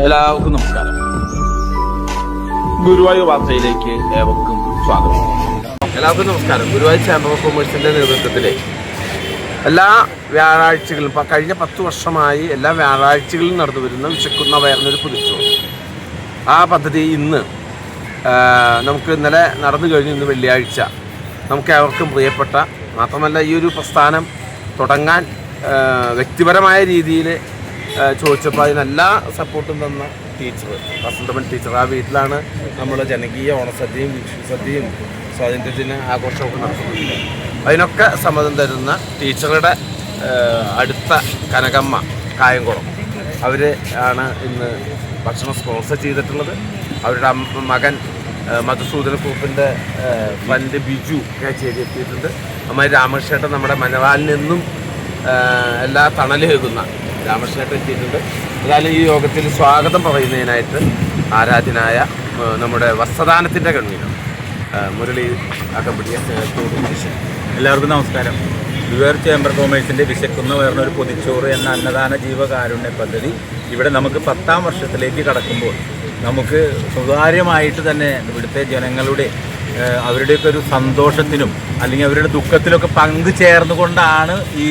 എല്ലാവർക്കും നമസ്കാരം. ഗുരുവായൂർ വാർത്തയിലേക്ക് ഏവർക്കും സ്വാഗതം. എല്ലാവർക്കും നമസ്കാരം. ഗുരുവായൂർ ചാമ്പർ ഓഫ് കൊമേഴ്സിന്റെ നേതൃത്വത്തിലെ എല്ലാ വ്യാഴാഴ്ചകളും ഇപ്പം കഴിഞ്ഞ പത്ത് വർഷമായി എല്ലാ വ്യാഴാഴ്ചകളിലും നടന്നു വരുന്ന വിശക്കുന്ന വയറിനൊരു പുതിച്ചു ആ പദ്ധതി ഇന്ന് നമുക്ക് ഇന്നലെ നടന്നു കഴിഞ്ഞു ഇന്ന് വെള്ളിയാഴ്ച. നമുക്ക് ഏവർക്കും പ്രിയപ്പെട്ട മാത്രമല്ല ഈ ഒരു പ്രസ്ഥാനം തുടങ്ങാൻ വ്യക്തിപരമായ രീതിയിൽ ചോദിച്ചപ്പോൾ അതിന് എല്ലാ സപ്പോർട്ടും തന്ന ടീച്ചർ വസന്തമൻ ടീച്ചർ ആ വീട്ടിലാണ് നമ്മൾ ജനകീയ ഓണസദ്യയും വിഷുസദ്യയും സ്വാതന്ത്ര്യത്തിന് ആഘോഷമൊക്കെ നടത്തുന്നത്. അതിനൊക്കെ സമ്മതം തരുന്ന ടീച്ചറുടെ അടുത്ത കനകമ്മ കായംകുളം. അവർ ആണ് ഇന്ന് ഭക്ഷണം സ്പോൺസർ ചെയ്തിട്ടുള്ളത്. അവരുടെ മകൻ മധുസൂദന കൂപ്പിന്റെ ഫ്രണ്ട് ബിജു കാച്ചേരി എത്തിയിട്ടുണ്ട്. അമ്മ രാമകൃഷ്ണേട്ടൻ നമ്മുടെ മലവാലിൽ നിന്നും എല്ലാ തണലേകുന്ന രാമകൃഷ്ണേട്ടൻ എത്തിയിട്ടുണ്ട്. എന്തായാലും ഈ യോഗത്തിൽ സ്വാഗതം പറയുന്നതിനായിട്ട് ആരാധ്യനായ നമ്മുടെ വസ്ത്രദാനത്തിന്റെ കൺവീനർ മുരളി അകമ്പടിയെ എല്ലാവർക്കും നമസ്കാരം. യുവർ ചേംബർ കോമേഴ്സിന്റെ വിശക്കുന്ന വേർന്ന ഒരു പൊതിച്ചോറ് എന്ന അന്നദാന ജീവകാരുണ്യ പദ്ധതി ഇവിടെ നമുക്ക് പത്താം വർഷത്തിലേക്ക് കടക്കുമ്പോൾ നമുക്ക് സുതാര്യമായിട്ട് തന്നെ ഇവിടുത്തെ ജനങ്ങളുടെ അവരുടെയൊക്കെ ഒരു സന്തോഷത്തിനും അല്ലെങ്കിൽ അവരുടെ ദുഃഖത്തിലൊക്കെ പങ്കുചേർന്നുകൊണ്ടാണ് ഈ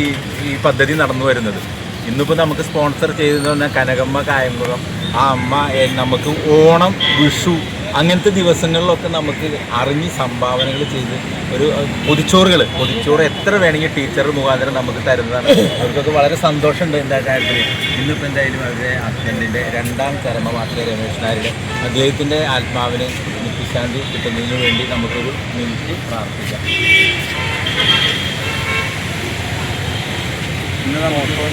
ഈ പദ്ധതി നടന്നു വരുന്നത്. ഇന്നിപ്പോൾ നമുക്ക് സ്പോൺസർ ചെയ്തു കനകമ്മ കായംകുളം. ആ അമ്മ നമുക്ക് ഓണം വിഷു അങ്ങനത്തെ ദിവസങ്ങളിലൊക്കെ നമുക്ക് അറിഞ്ഞ് സംഭാവനകൾ ചെയ്ത് ഒരു പൊതിച്ചോറുകൾ പൊതിച്ചോറ് എത്ര വേണമെങ്കിൽ ടീച്ചർ മുഖാന്തരം നമുക്ക് തരുന്നതാണ്. അവർക്കൊക്കെ വളരെ സന്തോഷമുണ്ട് എന്താ കാര്യത്തിൽ ഇന്നിപ്പോൾ എന്തായാലും അവരുടെ അച്ഛന്റെ രണ്ടാം ചരമവാർഷിക രമേശ് നായരുടെ അദ്ദേഹത്തിന്റെ ആത്മാവിനെ നിത്യശാന്തി കിട്ടുന്നതിന് വേണ്ടി നമുക്കൊരു മിനിറ്റ് പ്രാർത്ഥിക്കാം. ഇന്ന് നമുക്ക്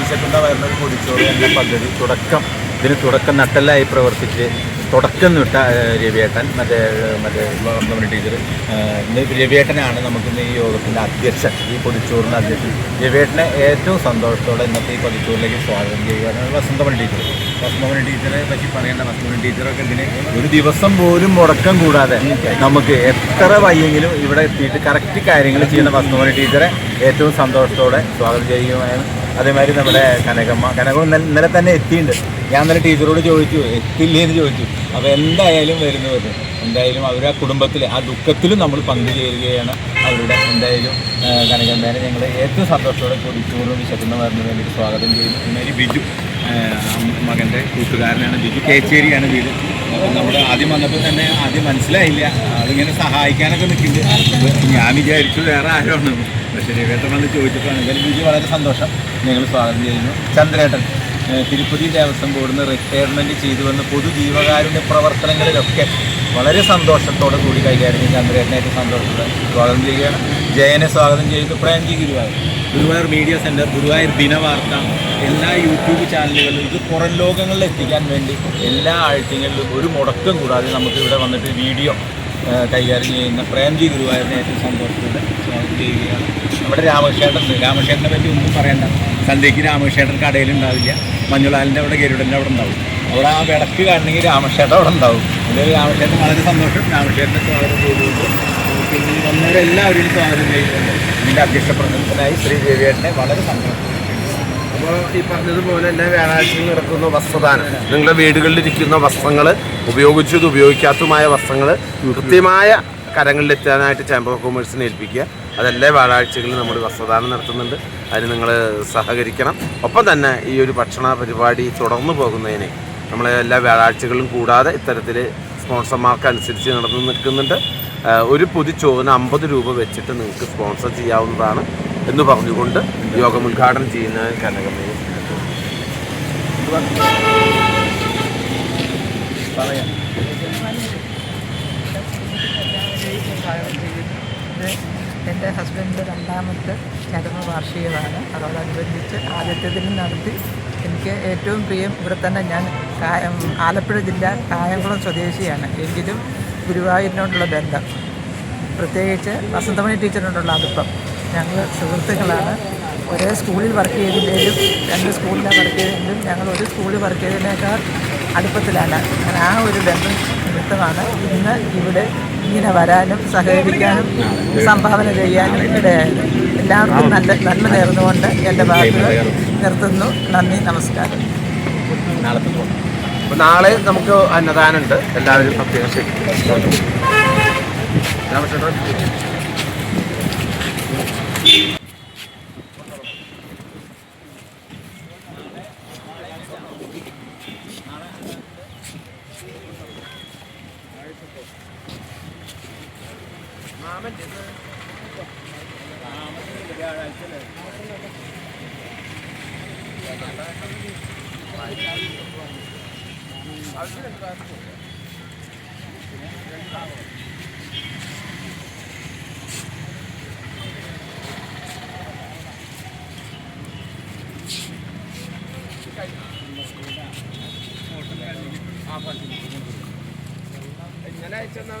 വിശക്കുന്ന വരുന്ന കുടിച്ചോറ് എന്ന പദ്ധതി തുടക്കം. ഇതിന് തുടക്കം നട്ടലായി പ്രവർത്തിച്ച് തുടക്കം നിട്ട രവിയേട്ടൻ മറ്റേ മറ്റേ നമ്മുടെ ടീച്ചർ ഇന്ന് രവിയേട്ടനാണ് നമുക്കിന്ന് ഈ യോഗത്തിന്റെ അധ്യക്ഷൻ ഈ പൊതിച്ചോറിന്റെ അധ്യക്ഷൻ. രവിയേട്ടനെ ഏറ്റവും സന്തോഷത്തോടെ ഇന്നത്തെ ഈ പൊതിച്ചോറിലേക്ക് സ്വാഗതം ചെയ്യുകയാണ് വസന്തമണി ടീച്ചർ വസന്തമണി ടീച്ചറെ പറ്റി പറയേണ്ട വസന്തമണി ടീച്ചറൊക്കെ ഇതിന് ഒരു ദിവസം പോലും മുടക്കം കൂടാതെ നമുക്ക് എത്ര വയ്യെങ്കിലും ഇവിടെ എത്തിയിട്ട് കറക്റ്റ് കാര്യങ്ങൾ ചെയ്യുന്ന വസന്തമണി ടീച്ചറെ ഏറ്റവും സന്തോഷത്തോടെ സ്വാഗതം ചെയ്യുകയാണ്. അതേമാതിരി നമ്മുടെ കനകമ്മ. കനകം ഇന്നലെ തന്നെ എത്തിയിട്ടുണ്ട്. ഞാൻ ഇന്നലെ ടീച്ചറോട് ചോദിച്ചു എത്തില്ലേ? എന്ന് ചോദിച്ചു. അപ്പോൾ എന്തായാലും വരുന്നു വരുന്നു എന്തായാലും അവർ ആ കുടുംബത്തിൽ ആ ദുഃഖത്തിലും നമ്മൾ പങ്കുചേരുകയാണ്. അവരുടെ എന്തായാലും കനകമ്മേനെ ഞങ്ങൾ ഏറ്റവും സന്തോഷത്തോടെ കൊടിച്ചൂറും വിശക്കുന്ന വരുന്നതിന് വേണ്ടിയിട്ട് സ്വാഗതം ചെയ്യുന്നു. ഇന്നൊരു ബിജു മകന്റെ കൂട്ടുകാരനാണ് ബിജു കേച്ചേരിയാണ് വീട്. അപ്പം നമ്മൾ ആദ്യം വന്നപ്പോൾ തന്നെ ആദ്യം മനസ്സിലായില്ല. അതിങ്ങനെ സഹായിക്കാനൊക്കെ നിൽക്കുന്നുണ്ട്. ഞാൻ വിചാരിച്ചു വേറെ ആരാണ്. പക്ഷേ രവേട്ടൻ വന്ന് ചോദിച്ചപ്പോൾ എന്തായാലും ബിജു വളരെ സന്തോഷം. ഞങ്ങൾ സ്വാഗതം ചെയ്യുന്നു. ചന്ദ്രേട്ടൻ തിരുപ്പതി ദേവസ്വം ബോർഡിൽ നിന്ന് റിട്ടയർമെന്റ് ചെയ്തു വന്ന പൊതുജീവകാരുടെ പ്രവർത്തനങ്ങളിലൊക്കെ വളരെ സന്തോഷത്തോടെ കൂടി കൈകാര്യം ചന്ദ്രേട്ടനായിട്ട് സന്തോഷത്തോടെ സ്വാഗതം ചെയ്യുകയാണ്. ജയനെ സ്വാഗതം ചെയ്ത്. പ്രേംജി ഗുരുവായൂർ. ഗുരുവായൂർ മീഡിയ സെന്റർ ഗുരുവായൂർ ദിനവാർത്ത എല്ലാ യൂട്യൂബ് ചാനലുകളിലും ഇത് പുറം ലോകങ്ങളിൽ എത്തിക്കാൻ വേണ്ടി എല്ലാ ആഴ്ചകളിലും ഒരു മുടക്കം കൂടാതെ നമുക്ക് ഇവിടെ വന്നിട്ട് വീഡിയോ കൈകാര്യം ചെയ്യുന്ന പ്രേംജി ഗുരുവായൂരിനെ ഏറ്റവും സന്തോഷത്തോടെ ചെയ്യുകയാണ്. നമ്മുടെ രാമകൃഷ്ണേട്ടൻ രാമകൃഷ്ണേട്ടനെ പറ്റി ഒന്നും പറയണ്ട. സന്ധ്യയ്ക്ക് രാമകൃഷ്ണേട്ടൻ കടയിലുണ്ടാവില്ല മഞ്ഞുളാലിന്റെ അവിടെ ഗരുഡന്റെ അവിടെ ഉണ്ടാവും. അവിടെ ആ വിളക്ക് കാണണമെങ്കിൽ രാമക്ഷേത്രം അവിടെ ഉണ്ടാവും. എന്തായാലും രാമക്ഷേത്രം വളരെ സന്തോഷം. രാമകൃഷ്ണേട്ടനെ വളരെ ചെയ്തുകൊണ്ട് പിന്നെ വന്നവരെല്ലാവരും സ്വാഗതം ചെയ്യുന്നുണ്ട് ഇതിന്റെ അധ്യക്ഷ പ്രസിഡന്റിനായി ശ്രീ രവിയേട്ടനെ വളരെ സന്തോഷം അപ്പോൾ ഈ പറഞ്ഞതുപോലെ എല്ലാ വ്യാഴാഴ്ചയും നടക്കുന്ന വസ്ത്രദാനം. നിങ്ങളുടെ വീടുകളിലിരിക്കുന്ന വസ്ത്രങ്ങൾ ഉപയോഗിച്ചത് ഉപയോഗിക്കാത്തതുമായ വസ്ത്രങ്ങൾ കൃത്യമായ കരങ്ങളിലെത്താനായിട്ട് ചേംബർ ഓഫ് കൊമേഴ്സിനെ ഏൽപ്പിക്കുക. അതെല്ലാ വ്യാഴാഴ്ചകളിൽ നമ്മൾ വസ്ത്രദാനം നടത്തുന്നുണ്ട്. അതിന് നിങ്ങൾ സഹകരിക്കണം. ഒപ്പം തന്നെ ഈ ഒരു ഭക്ഷണ പരിപാടി തുടർന്നു പോകുന്നതിന് നമ്മൾ എല്ലാ വ്യാഴാഴ്ചകളിലും കൂടാതെ ഇത്തരത്തിൽ സ്പോൺസർമാർക്ക് അനുസരിച്ച് നടന്നു നിൽക്കുന്നുണ്ട്. ഒരു പുതിയ ചോദന അമ്പത് രൂപ വെച്ചിട്ട് നിങ്ങൾക്ക് സ്പോൺസർ ചെയ്യാവുന്നതാണ് എന്ന് പറഞ്ഞുകൊണ്ട് യോഗം ഉദ്ഘാടനം ചെയ്യുന്ന എന്റെ ഹസ്ബൻഡിന്റെ രണ്ടാമത്തെ ചരമവാർഷികമാണ് അതോടനുബന്ധിച്ച് ആദ്യത്തേതിലും നടത്തി എനിക്ക് ഏറ്റവും പ്രിയം ഇവിടെ തന്നെ ഞാൻ ആലപ്പുഴ ജില്ല കായംകുളം സ്വദേശിയാണ്. എങ്കിലും ഗുരുവായൂരിനോടുള്ള ബന്ധം. പ്രത്യേകിച്ച് വസന്തമണി ടീച്ചറിനോടുള്ള അടുപ്പം. ഞങ്ങൾ സുഹൃത്തുക്കളാണ്. ഒരേ സ്കൂളിൽ വർക്ക് ചെയ്തില്ലെങ്കിലും രണ്ട് സ്കൂളിലാണ് വർക്ക് ചെയ്തെങ്കിലും ഞങ്ങൾ ഒരു സ്കൂളിൽ വർക്ക് ചെയ്തതിനേക്കാൾ അടുപ്പത്തിലാണ്. ആ ഒരു ബന്ധം നിമിത്തമാണ് ഇന്ന് ഇവിടെ ഇങ്ങനെ വരാനും സഹകരിക്കാനും സംഭാവന ചെയ്യാനും ഇടയായത്. എല്ലാവർക്കും നല്ല നന്മ നേർന്നുകൊണ്ട് എന്റെ വാക്കുകൾ നിർത്തുന്നു. നന്ദി നമസ്കാരം. നാളെ നമുക്ക് അന്നദാനുണ്ട് എല്ലാവരും പ്രത്യേകം ശരി ഇങ്ങനെ അയച്ചെന്നാൽ